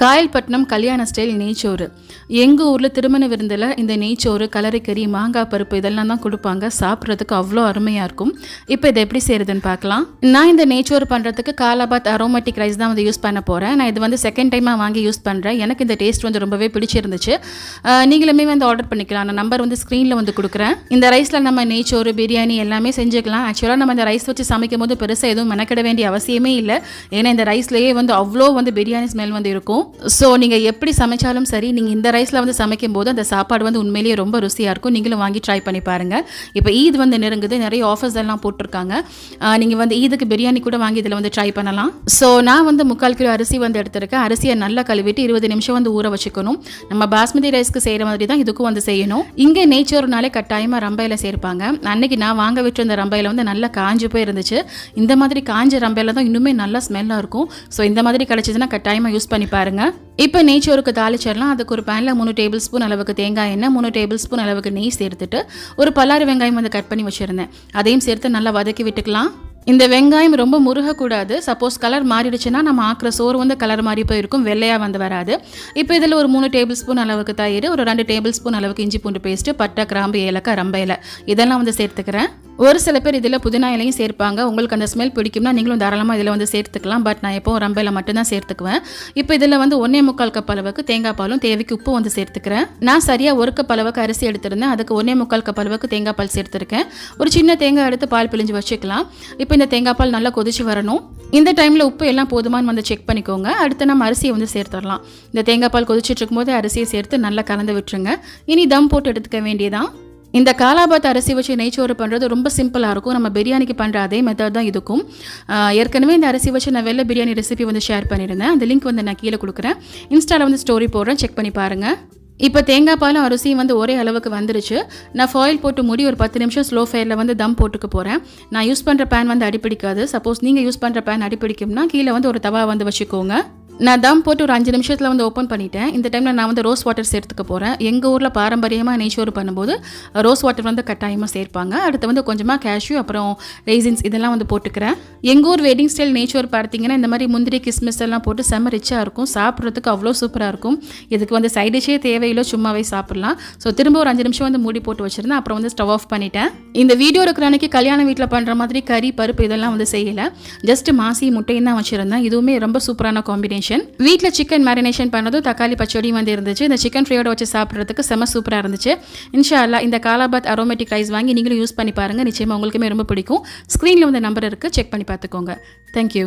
காயல்பட்டினம் கல்யாண ஸ்டைல் நெய்ச்சோறு. எங்கள் ஊரில் திருமண விருந்தில் இந்த நெய்ச்சோறு கலரைக்கறி மாங்காய் பருப்பு இதெல்லாம் தான் கொடுப்பாங்க. சாப்பிட்றதுக்கு அவ்வளோ அருமையாக இருக்கும். இப்போ இதை எப்படி செய்கிறதுன்னு பார்க்கலாம். நான் இந்த நெய்ச்சோறு பண்ணுறதுக்கு காலாபாத் அரோமேட்டிக் ரைஸ் தான் வந்து யூஸ் பண்ண போகிறேன் நான் இது வந்து செகண்ட் டைமாக வாங்கி யூஸ் பண்ணுறேன் எனக்கு இந்த டேஸ்ட் வந்து ரொம்பவே பிடிச்சிருந்துச்சு. நீங்களுமே வந்து ஆர்டர் பண்ணிக்கலாம். நான் நம்பர் வந்து ஸ்க்ரீனில் வந்து கொடுக்குறேன். இந்த ரைஸில் நம்ம நெய்ச்சோறு பிரியாணி எல்லாமே செஞ்சுக்கலாம். ஆக்சுவலாக நம்ம இந்த ரைஸ் வச்சு சமைக்கும் போது பெருசாக எதுவும் மெனக்கிட வேண்டிய அவசியமே இல்லை. ஏன்னா இந்த ரைஸ்லேயே வந்து அவ்வளோ வந்து பிரியாணி ஸ்மெல் வந்து இருக்கும். ஸோ நீங்கள் எப்படி சமைச்சாலும் சரி நீங்கள் இந்த ரைஸில் வந்து சமைக்கும் போது அந்த சாப்பாடு வந்து உண்மையிலேயே ரொம்ப ருசியாக இருக்கும். நீங்களும் வாங்கி ட்ரை பண்ணி பாருங்கள் இப்போ ஈத் வந்து நெருங்குது. நிறைய ஆஃபர்ஸ் எல்லாம் போட்டிருக்காங்க. நீங்கள் வந்து ஈதுக்கு பிரியாணி கூட வாங்கி இதில் வந்து ட்ரை பண்ணலாம். ஸோ நான் வந்து முக்கால் கிலோ அரிசி வந்து எடுத்திருக்கேன். அரிசியை நல்லா கழுவிட்டு இருபது நிமிஷம் வந்து ஊற வச்சுக்கணும். நம்ம பாஸ்மதி ரைஸ்க்கு செய்கிற மாதிரி தான் இதுக்கும் வந்து செய்யணும். இங்கே நேச்சர்னாலே கட்டாயமாக ரம்பையில் சேர்ப்பாங்க. அன்னைக்கு நான் வாங்க விட்டு ரம்பையில் வந்து நல்லா காஞ்சு போய் இருந்துச்சு. இந்த மாதிரி காஞ்ச ரம்பையில் தான் இன்னுமே நல்லா ஸ்மெல்லாக இருக்கும். ஸோ இந்த மாதிரி கிடச்சிதுன்னா கட்டாயமாக யூஸ் பண்ணி பாருங்க இப்போ நெய்ச்சோறுக்கு தாளிச்சிடலாம். அதுக்கு ஒரு பேனில் மூணு டேபிள் ஸ்பூன் அளவுக்கு தேங்காய் எண்ணெய் மூணு டேபிள் ஸ்பூன் அளவுக்கு நெய் சேர்த்துட்டு ஒரு பல்லாறு வெங்காயம் வந்து கட் பண்ணி வச்சுருந்தேன். அதையும் சேர்த்து நல்லா வதக்கி விட்டுக்கலாம். இந்த வெங்காயம் ரொம்ப முருகக்கூடாது. சப்போஸ் கலர் மாறிடுச்சுன்னா நம்ம ஆக்குற சோறு வந்து கலர் மாறி போயிருக்கும். வெள்ளையாக வந்து வராது. இப்போ இதில் ஒரு மூணு டேபிள் ஸ்பூன் அளவுக்கு தயிர் ஒரு ரெண்டு டேபிள் ஸ்பூன் அளவுக்கு இஞ்சி பூண்டு பேஸ்ட்டு பட்டை கிராம்பு ஏலக்காய் ரம்ப இதெல்லாம் வந்து சேர்த்துக்கிறேன். ஒரு சில பேர் இதில் புதினா இலையும் சேர்ப்பாங்க. உங்களுக்கு அந்த ஸ்மெல் பிடிக்கும்னா நீங்களும் தாராளமாக இதில் வந்து சேர்த்துக்கலாம். பட் நான் எப்போவும் ரம்பையில் மட்டும்தான் சேர்த்துக்குவேன். இப்போ இதில் வந்து ஒன்றே முக்கால் கப் அளவுக்கு தேங்காய் பாலும் தேவைக்கு உப்பு வந்து சேர்த்துக்கிறேன். நான் சரியாக ஒரு கப் அளவுக்கு அரிசி எடுத்திருந்தேன். அதுக்கு ஒன்றே முக்கால் கப் அளவுக்கு தேங்காய் பால் சேர்த்துருக்கேன். ஒரு சின்ன தேங்காய் எடுத்து பால் பிழிஞ்சு வச்சுக்கலாம். இப்போ இந்த தேங்காய் பால் நல்லா கொதிச்சு வரணும். இந்த டைமில் உப்பு எல்லாம் போதுமான்னு வந்து செக் பண்ணிக்கோங்க. அடுத்து நம்ம அரிசியை வந்து சேர்த்துடலாம். இந்த தேங்காய் பால் கொதிச்சிட்டு இருக்கும்போது அரிசியை சேர்த்து நல்லா கலந்து விட்டுருங்க. இனி தம் போட்டு எடுத்துக்க வேண்டியதான் இந்த காலாபாத் அரிசி வச்சு நெய்ச்சோறு பண்ணுறது ரொம்ப சிம்பிளாக இருக்கும். நம்ம பிரியாணிக்கு பண்ணுற அதே மெத்தட் தான் இதுக்கும். ஏற்கனவே இந்த அரிசி வச்சு நான் வெள்ளை பிரியாணி ரெசிபி வந்து ஷேர் பண்ணியிருந்தேன். அந்த லிங்க் வந்து நான் கீழே கொடுக்குறேன். இன்ஸ்டாவில் வந்து ஸ்டோரி போடுறேன். செக் பண்ணி பாருங்கள் இப்போ தேங்காய் பாலும் அரிசியும் வந்து ஒரே அளவுக்கு வந்துருச்சு. நான் ஃபாயில் போட்டு மூடி ஒரு பத்து நிமிஷம் ஸ்லோ ஃபயரில் வந்து தம் போட்டுக்க போகிறேன் நான் யூஸ் பண்ணுற பேன் வந்து அடிப்பிடிக்காது. சப்போஸ் நீங்கள் யூஸ் பண்ணுற பேன் அடிப்பிடிக்கும்னா கீழே வந்து ஒரு தவா வந்து வச்சுக்கோங்க. நான் தம் போட்டு ஒரு அஞ்சு நிமிஷத்தில் வந்து ஓப்பன் பண்ணிட்டேன். இந்த டைமில் நான் வந்து ரோஸ் வாட்டர் சேர்த்துக்க போகிறேன் எங்கள் ஊரில் பாரம்பரியமாக நெய்ச்சோறு பண்ணும்போது ரோஸ் வாட்டர் வந்து கட்டாயமாக சேர்ப்பாங்க. அடுத்து வந்து கொஞ்சமாக கேஷ்யூ அப்புறம் ரெய்சின்ஸ் இதெல்லாம் வந்து போட்டுக்கிறேன். எங்கள் ஊர் வெட்டிங் ஸ்டைல் நெய்ச்சோறு பார்த்தீங்கன்னா இந்த மாதிரி முந்திரி கிஸ்மிஸ் எல்லாம் போட்டு செம்ம ரிச்சாக இருக்கும். சாப்பிட்றதுக்கு அவ்வளோ சூப்பராக இருக்கும். இதுக்கு வந்து சைட் டிஷ்ஷே தேவையில்லை சும்மாவே சாப்பிட்லாம். ஸோ திரும்ப ஒரு அஞ்சு நிமிஷம் வந்து மூடி போட்டு வச்சுருந்தேன். அப்புறம் வந்து ஸ்டவ் ஆஃப் பண்ணிட்டேன். இந்த வீடியோ இருக்கிற அன்னைக்கு கல்யாண வீட்டில் பண்ணுற மாதிரி கறி பருப்பு இதெல்லாம் வந்து செய்யலை. ஜஸ்ட் மாசி முட்டையும் தான் வச்சுருந்தேன். இதுவுமே ரொம்ப சூப்பரான காம்பினேஷன் வீட்டில் சிக்கன் மேரினேஷன் பண்ணதும் தக்காளி பச்சடியும் வந்து இருந்துச்சு. இந்த சிக்கன் ஃப்ரையோட வச்சு சாப்பிட்றதுக்கு செம சூப்பராக இருந்துச்சு. இன்ஷா அல்லா இந்த காலாபாத் அரோமேட்டிக் ரைஸ் வாங்கி நீங்களும் யூஸ் பண்ணி பாருங்கள் நிச்சயமாக உங்களுக்குமே ரொம்ப பிடிக்கும். ஸ்க்ரீனில் வந்து நம்பர் இருக்குது செக் பண்ணி பார்த்துக்கோங்க. தேங்க்யூ